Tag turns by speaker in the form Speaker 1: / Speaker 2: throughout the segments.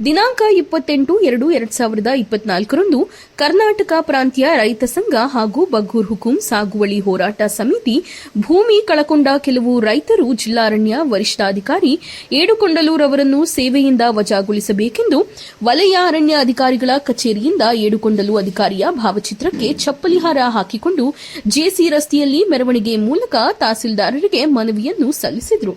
Speaker 1: ದಿನಾಂಕ ಇಪ್ಪತ್ತೆಂಟು ಎರಡು ಎರಡ್ ಸಾವಿರದ ಇಪ್ಪತ್ನಾಲ್ಕರಂದು ಕರ್ನಾಟಕ ಪ್ರಾಂತ್ಯ ರೈತ ಸಂಘ ಹಾಗೂ ಬಗ್ಗೂರ್ ಹುಕುಂ ಸಾಗುವಳಿ ಹೋರಾಟ ಸಮಿತಿ ಭೂಮಿ ಕಳಕೊಂಡ ಕೆಲವು ರೈತರು ಜಿಲ್ಲಾರಣ್ಯ ವರಿಷ್ಠಾಧಿಕಾರಿ ಏಡುಕೊಂಡಲೂರವರನ್ನು ಸೇವೆಯಿಂದ ವಜಾಗೊಳಿಸಬೇಕೆಂದು ವಲಯ ಅರಣ್ಯ ಅಧಿಕಾರಿಗಳ ಕಚೇರಿಯಿಂದ ಏಡುಕೊಂಡಲು ಅಧಿಕಾರಿಯ ಭಾವಚಿತ್ರಕ್ಕೆ ಚಪ್ಪಲಿಹಾರ ಹಾಕಿಕೊಂಡು ಜೆಸಿ ರಸ್ತೆಯಲ್ಲಿ ಮೆರವಣಿಗೆ ಮೂಲಕ ತಹಸೀಲ್ದಾರರಿಗೆ ಮನವಿಯನ್ನು ಸಲ್ಲಿಸಿದರು.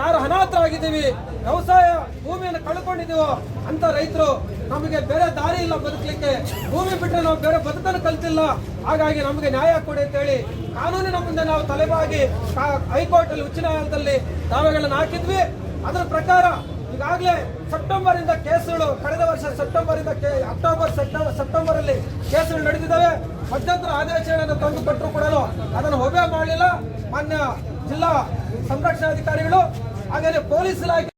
Speaker 2: ಯಾರು ಅನಾಥರಾಗಿದ್ದೀವಿ, ವ್ಯವಸಾಯ ಭೂಮಿಯನ್ನು ಕಳ್ಕೊಂಡಿದ್ದೀವೋ ಅಂತ ರೈತರು ನಮಗೆ ಬೇರೆ ದಾರಿ ಇಲ್ಲ ಬದುಕಲಿಕ್ಕೆ. ಭೂಮಿ ಬಿಟ್ಟರೆ ನಾವು ಬೇರೆ ಬದುಕನ್ನು ಕಲ್ತಿಲ್ಲ. ಹಾಗಾಗಿ ನಮಗೆ ನ್ಯಾಯ ಕೊಡಿ ಅಂತ ಹೇಳಿ ಕಾನೂನಿನ ಮುಂದೆ ನಾವು ತಲೆಬಾಗಿ ಹೈಕೋರ್ಟ್ ಅಲ್ಲಿ ಉಚ್ಚ ನ್ಯಾಯಾಲಯದಲ್ಲಿ ದಾವೆಗಳನ್ನು ಹಾಕಿದ್ವಿ. ಅದರ ಪ್ರಕಾರ ಈಗಾಗಲೇ ಸೆಪ್ಟೆಂಬರ್ ಇಂದ ಕೇಸುಗಳು, ಕಳೆದ ವರ್ಷ ಸೆಪ್ಟೆಂಬರ್ ಇಂದ ಅಕ್ಟೋಬರ್ ಸೆಪ್ಟೆಂಬರ್ ಸೆಪ್ಟೆಂಬರ್ ಅಲ್ಲಿ ಕೇಸುಗಳು ನಡೆದಿದ್ದಾವೆ. ಮಧ್ಯಂತರ ಆದೇಶಗಳನ್ನು ತಂದು ಕೊಟ್ಟರು ಕೂಡ ಅದನ್ನು ಒಬೆ ಮಾಡಲಿಲ್ಲ. ಮಾನ್ಯ ಜಿಲ್ಲಾ ಸಂರಕ್ಷಣಾಧಿಕಾರಿಗಳು ಹಾಗೆಯೇ ಪೊಲೀಸ್ ಇಲಾಖೆ